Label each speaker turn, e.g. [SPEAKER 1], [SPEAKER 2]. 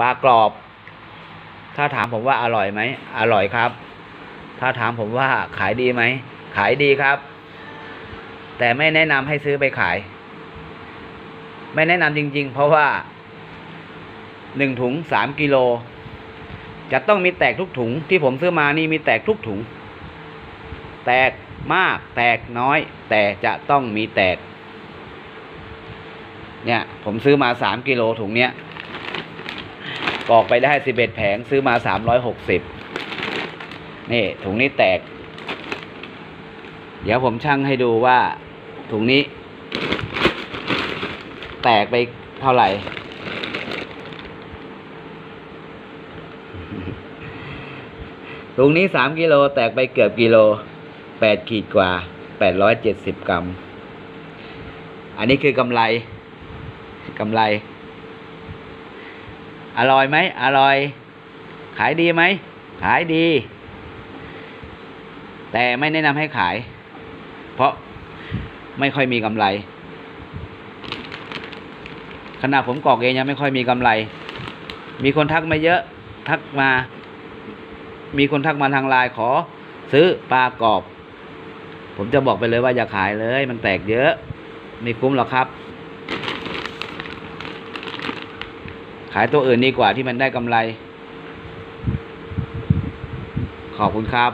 [SPEAKER 1] ปลากรอบ ถ้าถามผมว่าอร่อยไหม อร่อยครับ ถ้าถามผมว่าขายดีไหม ขายดีครับ แต่ไม่แนะนำให้ซื้อไปขาย ไม่แนะนำจริง ๆ เพราะว่าหนึ่งถุงสามกิโล จะต้องมีแตกทุกถุงที่ผมซื้อมานี่มีแตกทุกถุง แตกมาก แตกน้อย แต่จะต้องมีแตก เนี่ย ผมซื้อมาสามกิโลถุงเนี้ย กอกไปได้สิบเอ็ดแผงซื้อมาสามร้อยหกสิบนี่ถุงนี้แตก เดี๋ยวผมชั่งให้ดูว่า ถุงนี้ แตกไปเท่าไหร่ ถุงนี้สามกิโลแตกไปเกือบกิโลแปดขีดกว่าแปดร้อยเจ็ดสิบกรัม อันนี้คือกำไรกำไร อร่อยไหมอร่อย ขายดีไหม ขายดี แต่ไม่แนะนำให้ขาย เพราะไม่ค่อยมีกำไร ขณะผมกรอกเองยังไม่ค่อยมีกำไร มีคนทักมาเยอะ ทักมา มีคนทักมาทางไลน์ขอ ซื้อปลากรอบ ผมจะบอกไปเลยว่าอย่าขายเลย มันแตกเยอะ ไม่คุ้มหรอกครับ ขายตัวอื่นดีกว่าที่มันได้กำไร ขอบคุณครับ